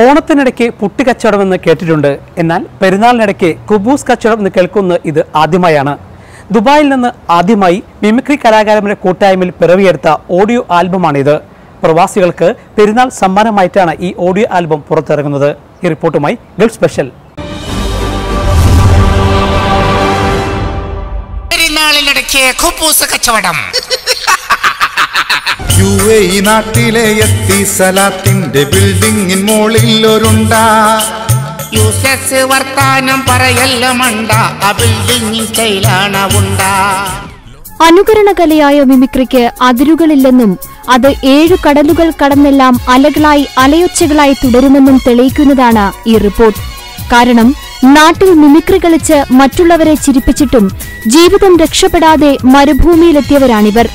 ഓണത്തിനിടയ്ക്ക് putty കച്ചവടമെന്ന് കേട്ടിട്ടുണ്ട്. എന്നാൽ പെരുന്നാളിനിടയ്ക്ക് കുബൂസ് കച്ചവടം എന്ന് കേൾക്കുന്നത് ഇത് ആദ്യമായാണ്. ദുബായിൽ നിന്ന് ആദ്യമായി മിമിക്രി കലാകാരന്മാരുടെ കൂട്ടായ്മയിൽ പിറവിയെടുത്ത ഓഡിയോ ആൽബമാണിത്. പ്രവാസികൾക്ക് പെരുന്നാൾ സമ്മാനമായിട്ടാണ് ഈ ഓഡിയോ ആൽബം പുറത്തിറങ്ങുന്നത്. ഈ റിപ്പോർട്ടുമായി ഗൾഫ് സ്പെഷ്യൽ. പെരുന്നാളിനിടയ്ക്ക് കുബൂസ് കച്ചവടം. യു എ ഈ നാട്ടിലെ എത്തി സലാത്തിന്റെ ബിൽഡിങ്ങിൻ മോളിൽ ഒരുണ്ടാ യൂസസ് വർത്താനം പറയല്ല മണ്ട ആ ബിൽഡിംഗിൻ സ്റ്റൈലാണ് ഉണ്ടാ അനുകരണകലയായ മിമിക്രിക്ക് അതിരുകളില്ലെന്നും അത് ഏഴു കടലുകൾ കടന്നെല്ലാം അലകളായി അലയൊച്ചകളായി തുടരുമെന്നും തെളിയിക്കുന്നതാണ് ഈ റിപ്പോർട്ട്. കാരണം നാട്ടിൽ മിമിക്രി കളിച്ച് മറ്റുള്ളവരെ ചിരിപ്പിച്ചിട്ടും ജീവിതം രക്ഷപ്പെടാതെ മരുഭൂമിയിലെത്തിയവരാണിവർ.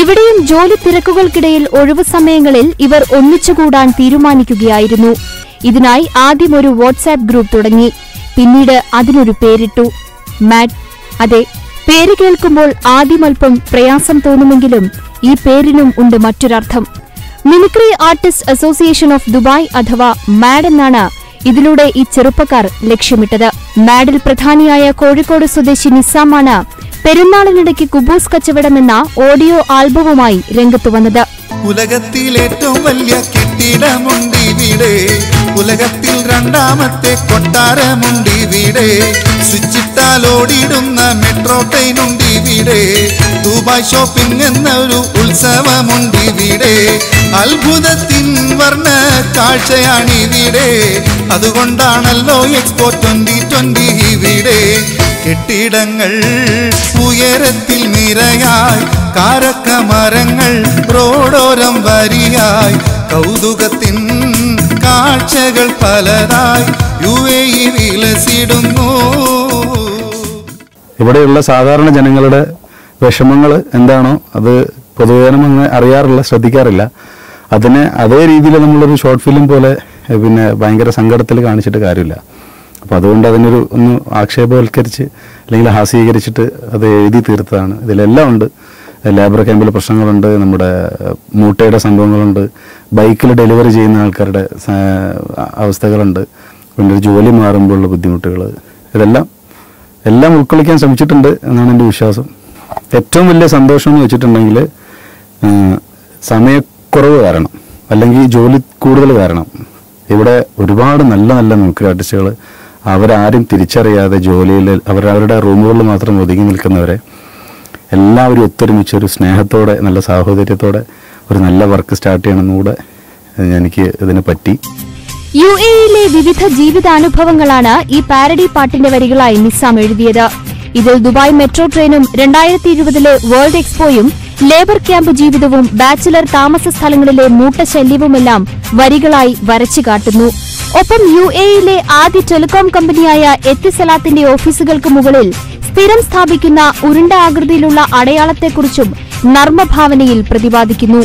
ഇവിടെയും ജോലി തിരക്കുകൾക്കിടയിൽ ഒഴിവു സമയങ്ങളിൽ ഇവർ ഒന്നിച്ചുകൂടാൻ തീരുമാനിക്കുകയായിരുന്നു. ഇതിനായി ആദ്യം ഒരു വാട്സ്ആപ്പ് ഗ്രൂപ്പ് തുടങ്ങി. പിന്നീട് അതിനൊരു പേരിട്ടു. മാറ്റ് അതെ പേര് കേൾക്കുമ്പോൾ ആദ്യമൽപ്പം പ്രയാസം തോന്നുമെങ്കിലും ഈ പേരിനും ഉണ്ട് മറ്റൊരർത്ഥം. Mimicry artist association of Dubai അഥവാ മാഡ് എന്നാണ് ഇതിലൂടെ ഈ ചെറുപ്പക്കാർ ലക്ഷ്യമിട്ടത്. മാഡിൽ പ്രധാനിയായ കോഴിക്കോട് സ്വദേശി നിസാമാണ് പെരുന്നാളിനിടയ്ക്ക് കുബൂസ് കച്ചവടം എന്ന ഓഡിയോ ആൽബവുമായി രംഗത്തു വന്നത്. ഉലകത്തിലേറ്റവും വലിയ കെട്ടിടമുണ്ട് ഇവിടെ. ഉലകത്തിൽ രണ്ടാമത്തെ കൊട്ടാരമുണ്ട് ഇവിടെ. സ്വിച്ചിട്ടാൽ ഓടിയിടുന്ന മെട്രോ ട്രെയിൻ ഉണ്ട് ഇവിടെ. ദുബായ് ഷോപ്പിംഗ് എന്ന ഒരു ഉത്സവമുണ്ട് ഇവിടെ. അത്ഭുതത്തിൻ വർണ കാഴ്ചയാണ് ഇവിടെ. അതുകൊണ്ടാണല്ലോ എക്സ്പോ ട്വന്റി ട്വന്റി ഇവിടെ. കെട്ടിടങ്ങൾ ഉയരത്തിൽ നിരയായി കാരക്ക മരങ്ങൾ റോഡോരം വരിയായി കൗതുകത്തിൻ കാഴ്ചകൾ പലതായി യു എ വിലസിടുന്നു. ഇവിടെയുള്ള സാധാരണ ജനങ്ങളുടെ വിഷമങ്ങൾ എന്താണോ അത് പൊതുവേനം അങ്ങ് അറിയാറില്ല ശ്രദ്ധിക്കാറില്ല. അതിനെ അതേ രീതിയിൽ നമ്മളൊരു ഷോർട്ട് ഫിലിം പോലെ പിന്നെ ഭയങ്കര സങ്കടത്തിൽ കാണിച്ചിട്ട് കാര്യമില്ല. അപ്പോൾ അതുകൊണ്ട് അതിനൊരു ഒന്ന് ആക്ഷേപവൽക്കരിച്ച് അല്ലെങ്കിൽ ഹാസ്യീകരിച്ചിട്ട് അത് എഴുതി തീർത്തതാണ്. ഇതിലെല്ലാം ഉണ്ട്. ലേബർ ക്യാമ്പിൽ പ്രശ്നങ്ങളുണ്ട്. നമ്മുടെ മൂട്ടയുടെ സംഭവങ്ങളുണ്ട്. ബൈക്കിൽ ഡെലിവറി ചെയ്യുന്ന ആൾക്കാരുടെ അവസ്ഥകളുണ്ട്. പിന്നെ ഒരു ജോലി മാറുമ്പോഴുള്ള ബുദ്ധിമുട്ടുകൾ. ഇതെല്ലാം എല്ലാം ഉൾക്കൊള്ളിക്കാൻ ശ്രമിച്ചിട്ടുണ്ട് എന്നാണ് എന്റെ വിശ്വാസം. ഏറ്റവും വലിയ സന്തോഷം എന്ന് വെച്ചിട്ടുണ്ടെങ്കിൽ സമയക്കുറവ് കാരണം അല്ലെങ്കിൽ ജോലി കൂടുതൽ കാരണം. ഇവിടെ ഒരുപാട് നല്ല നല്ല മിമിക്രി ആർട്ടിസ്റ്റുകൾ അവരാരും തിരിച്ചറിയാതെ ജോലിയിൽ അവരവരുടെ റൂമുകളിൽ മാത്രം ഒതുങ്ങി നിൽക്കുന്നവരെ എല്ലാവരും ഒത്തൊരുമിച്ച് ഒരു സ്നേഹത്തോടെ നല്ല സാഹോദര്യത്തോടെ ഒരു നല്ല വർക്ക് സ്റ്റാർട്ട് ചെയ്യണമെന്നുകൂടെ എനിക്ക് ഇതിന് പറ്റി. യു എയിലെ വിവിധ ജീവിതാനുഭവങ്ങളാണ് ഈ പാരഡി പാട്ടിന്റെ വരികളായി നിസാം എഴുതിയത്. ഇതിൽ ദുബായ് മെട്രോ ട്രെയിനും രണ്ടായിരത്തി ഇരുപതിലെ വേൾഡ് എക്സ്പോയും ലേബർ ക്യാമ്പ് ജീവിതവും ബാച്ചിലർ താമസ സ്ഥലങ്ങളിലെ മൂട്ടശല്യവുമെല്ലാം വരികളായി വരച്ചു കാട്ടുന്നു ഒപ്പം യു എയിലെ ആദ്യ ടെലികോം കമ്പനിയായ എത്തിസലാത്തിന്റെ ഓഫീസുകൾക്ക് മുകളിൽ സ്ഥിരം സ്ഥാപിക്കുന്ന ഉരുണ്ട ആകൃതിയിലുള്ള അടയാളത്തെക്കുറിച്ചും നർമ്മഭാവനയിൽ പ്രതിപാദിക്കുന്നു.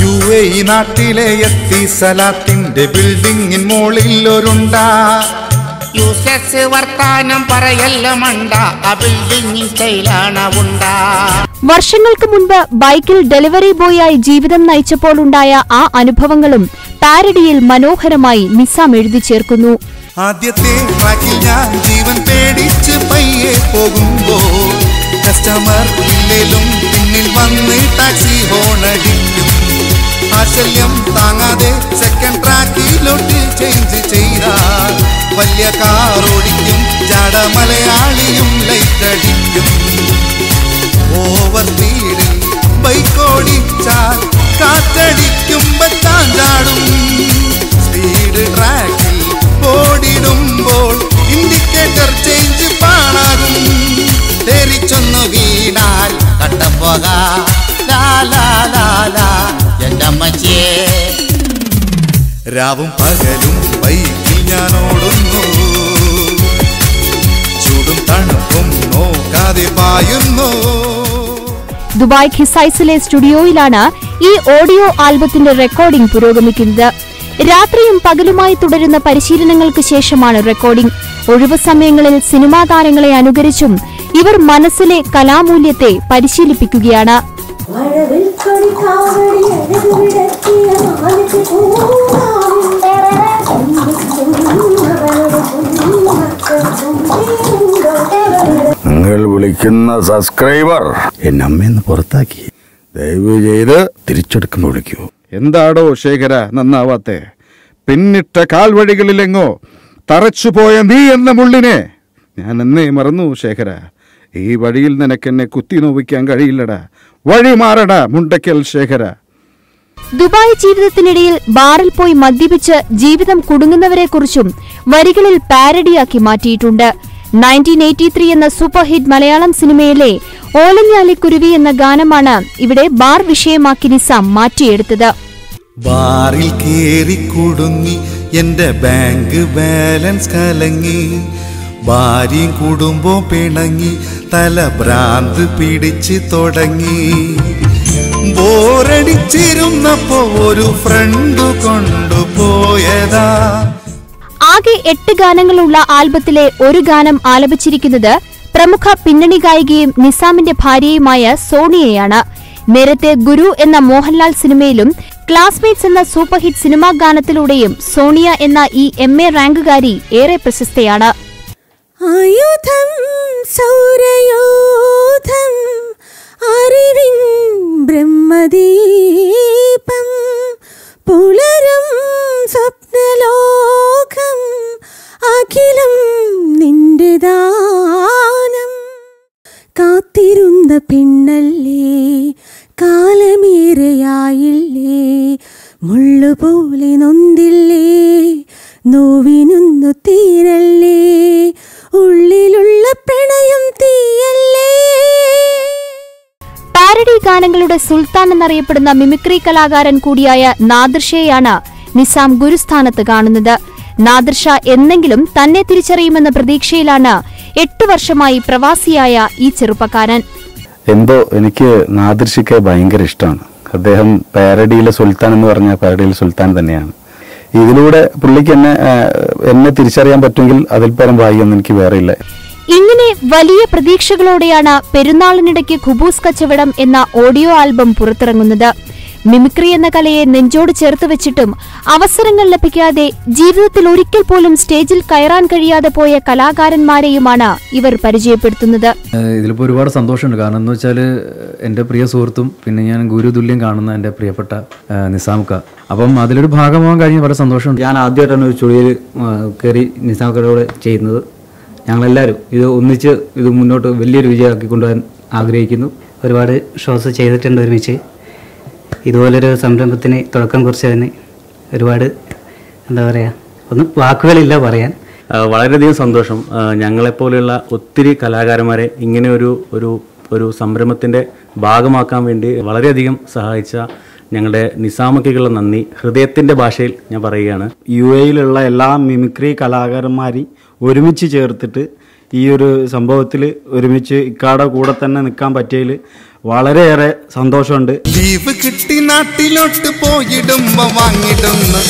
യു എ നാട്ടിലെ എത്തിസലാത്തിന്റെ മുകളിൽ മോളിൽ ഒരുണ്ടാ യൂസസ് വർത്താനം പറയല്ല മണ്ട. സ്റ്റൈലാണ് ഉണ്ടാ. വർഷങ്ങൾക്ക് മുൻപ് ബൈക്കിൽ ഡെലിവറി ബോയായി ജീവിതം നയിച്ചപ്പോൾ ഉണ്ടായ ആ അനുഭവങ്ങളും പാരഡിയിൽ മനോഹരമായി നിസാം എഴുതി ചേർക്കുന്നു. ആദ്യത്തെ ട്രാക്കിൽ ഞാൻ ജീവൻ പേടിച്ച് പയ്യെ പോകുമ്പോ കസ്റ്റമർ ഇല്ലേലും പിന്നിൽ വന്ന് ടാക്സി ഹോണടിക്കും ആശല്യം താങ്ങാതെ സെക്കൻഡ് ട്രാക്കിലോട്ട് ചേഞ്ച് ചെയ്താൽ വലിയ കാർ ഓടിക്കും ജാട മലയാളിയും ലൈറ്റ് രാവും പകലും ബൈക്കിൽ ഞാൻ ഓടുന്നു ചൂടും തണുപ്പും നോക്കാതെ പായുന്നു. ദുബായ് ഖിസൈസിലെ സ്റ്റുഡിയോയിലാണ് ഈ ഓഡിയോ ആൽബത്തിന്റെ റെക്കോർഡിംഗ് പുരോഗമിക്കുന്നത്. രാത്രിയും പകലുമായി തുടരുന്ന പരിശീലനങ്ങൾക്ക് ശേഷമാണ് റെക്കോർഡിംഗ് ഒഴിവു സമയങ്ങളിൽ സിനിമാ താരങ്ങളെ അനുകരിച്ചും ഇവർ മനസ്സിലെ കലാമൂല്യത്തെ പരിശീലിപ്പിക്കുകയാണ്. മഴവിൽ കൊടി കാവടി വിളിക്കുന്ന സബ്സ്ക്രൈബർ എന്നെ അമ്മയെന്ന് പുറത്താക്കി. ദയവ് ചെയ്ത് തിരിച്ചെടുക്കുമ്പോൾ വിളിക്കൂ. എന്താടോ ശേഖര നന്നാവാത്തെ? പിന്നിട്ട കാൽവഴികളിലെങ്ങോ തറച്ചുപോയ നീ എന്ന മുള്ളിനെ. ഞാൻ എന്നേ മറന്നു ശേഖര. ഈ വഴിയിൽ നിനക്കെന്നെ കുത്തി നോവിക്കാൻ കഴിയില്ലടാ. വഴി മാറടാ മുണ്ടക്കൽ ശേഖര. ദുബായ് ജീവിതത്തിനിടയിൽ ബാറിൽ പോയി മദ്യപിച്ച് ജീവിതം കുടുങ്ങുന്നവരെക്കുറിച്ചും വരികളിൽ പാരഡിയാക്കി മാറ്റിയിട്ടുണ്ട്. നയന്റീൻ എയ്റ്റി ത്രീ എന്ന സൂപ്പർ ഹിറ്റ് മലയാളം സിനിമയിലെ ഓലഞ്ഞാലി കുരുവി എന്ന ഗാനമാണ് ഇവിടെ ബാർ വിഷയമാക്കി നിസാം മാറ്റിയെടുത്തത്. ബാറിൽ കേറി കുടുങ്ങി എന്റെ ബാങ്ക് ബാലൻസ് കലങ്ങി. ഭാര്യയും കുടുംബവും പിണങ്ങി തല ഭ്രാന്ത് പിടിച്ച് തുടങ്ങി. ബോറടിച്ചിരുന്നപ്പോ ഒരു ഫ്രണ്ട് കൊണ്ടുപോയതാ. ആകെ എട്ട് ഗാനങ്ങളുള്ള ആൽബത്തിലെ ഒരു ഗാനം ആലപിച്ചിരിക്കുന്നത് പ്രമുഖ പിന്നണി ഗായികയും നിസാമിന്റെ ഭാര്യയുമായ സോണിയയാണ്. നേരത്തെ ഗുരു എന്ന മോഹൻലാൽ സിനിമയിലും ക്ലാസ്മേറ്റ്സ് എന്ന സൂപ്പർ ഹിറ്റ് സിനിമാ ഗാനത്തിലൂടെയും സോണിയ എന്ന ഈ എം എ റാങ്കുകാരി ഏറെ പ്രശസ്തയാണ്. ആയുധം അറിവിൻ ബ്രഹ്മദീപം പുലരും മുള്ളുപോലെ നൊന്തില്ലേ? നോവിനൊന്നു തീരല്ലേ? ഉള്ളിലുള്ള പ്രണയം തീയല്ലേ? പാരഡി ഗാനങ്ങളുടെ സുൽത്താൻ എന്നറിയപ്പെടുന്ന മിമിക്രി കലാകാരൻ കൂടിയായ നാദർഷയാണ് നിസാം ഗുരുസ്ഥാനത്ത് കാണുന്നത്. നാദർഷ എന്നെങ്കിലും തന്നെ തിരിച്ചറിയുമെന്ന പ്രതീക്ഷയിലാണ് എട്ടു വർഷമായി പ്രവാസിയായ ഈ ചെറുപ്പക്കാരൻ. എന്തോ എനിക്ക് നാദർഷിക്കെ ഭയങ്കര ഇഷ്ടമാണ്. അദ്ദേഹം പാരഡിയിലെ സുൽത്താൻ എന്ന് പറഞ്ഞാൽ പാരഡിയിലെ സുൽത്താൻ തന്നെയാണ്. ഇതിലൂടെ പുള്ളിക്ക് എന്നെ എന്നെ തിരിച്ചറിയാൻ പറ്റുമെങ്കിൽ അതിൽ പരം ഭാഗ്യമൊന്നും എനിക്ക് വേറെ ഇല്ല. ഇങ്ങനെ വലിയ പ്രതീക്ഷകളോടെയാണ് പെരുന്നാളിനിടയ്ക്ക് ഖുബൂസ് കച്ചവടം എന്ന ഓഡിയോ ആൽബം പുറത്തിറങ്ങുന്നത്. മിമിക്രി എന്ന കലയെ നെഞ്ചോട് ചേർത്ത് വെച്ചിട്ടും അവസരങ്ങൾ ലഭിക്കാതെ ജീവിതത്തിൽ ഒരിക്കൽ പോലും സ്റ്റേജിൽ കയറാൻ കഴിയാതെ പോയ കലാകാരന്മാരെയുമാണ് ഇവർ പരിചയപ്പെടുത്തുന്നത്. ഇതിലിപ്പോ ഇതിലിപ്പോൾ ഒരുപാട് സന്തോഷമുണ്ട്. കാരണം എന്ന് വെച്ചാൽ എന്റെ പ്രിയ സുഹൃത്തും പിന്നെ ഞാൻ ഗുരുതുല്യം കാണുന്ന എന്റെ പ്രിയപ്പെട്ട നിസാമുക്ക. അപ്പം അതിലൊരു ഭാഗമാകാൻ കഴിഞ്ഞ വളരെ സന്തോഷമുണ്ട്. ഞാൻ ആദ്യമായിട്ടാണ് ഒരു ചുഴിയിൽ കയറി നിസാമക്കടയോടെ ചെയ്യുന്നത്. ഞങ്ങളെല്ലാവരും ഇത് ഒന്നിച്ച് ഇത് മുന്നോട്ട് വലിയൊരു വിജയമാക്കി കൊണ്ടുപോകാൻ ആഗ്രഹിക്കുന്നു. ഒരുപാട് ഷോസ് ചെയ്തിട്ടുണ്ട് ഒരുമിച്ച്. ഇതുപോലൊരു സംരംഭത്തിന് തുടക്കം കുറിച്ചതിന് ഒരുപാട് എന്താ പറയുക ഒന്നും വാക്കുകളില്ല പറയാൻ. വളരെയധികം സന്തോഷം. ഞങ്ങളെപ്പോലെയുള്ള ഒത്തിരി കലാകാരന്മാരെ ഇങ്ങനെ ഒരു ഒരു ഒരു സംരംഭത്തിന്റെ ഭാഗമാക്കാൻ വേണ്ടി വളരെയധികം സഹായിച്ച ഞങ്ങളുടെ നിസാമക്കുള്ള നന്ദി. ഹൃദയത്തിന്റെ ഭാഷയിൽ ഞാൻ പറയുകയാണ്. യു എയിലുള്ള എല്ലാ മിമിക്രി കലാകാരന്മാരെയും ഒരുമിച്ച് ചേർത്തിട്ട് ഈ ഒരു സംഭവത്തിൽ ഒരുമിച്ച് ഇക്കാടെ കൂടെ തന്നെ നിൽക്കാൻ പറ്റിയതിൽ വളരെയേറെ സന്തോഷമുണ്ട്. ലീവ് കിട്ടി നാട്ടിലോട്ട് പോയിടുമ്പോ വാങ്ങിടുന്നു.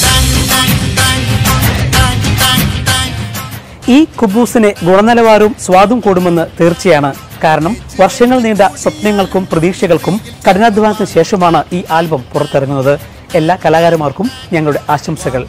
ഈ കുബൂസിന് ഗുണനിലവാരവും സ്വാദും കൂടുമെന്ന് തീർച്ചയാണ് കാരണം വർഷങ്ങൾ നീണ്ട സ്വപ്നങ്ങൾക്കും പ്രതീക്ഷകൾക്കും കഠിനാധ്വാനത്തിന് ശേഷമാണ് ഈ ആൽബം പുറത്തിറങ്ങുന്നത്. എല്ലാ കലാകാരന്മാർക്കും ഞങ്ങളുടെ ആശംസകൾ.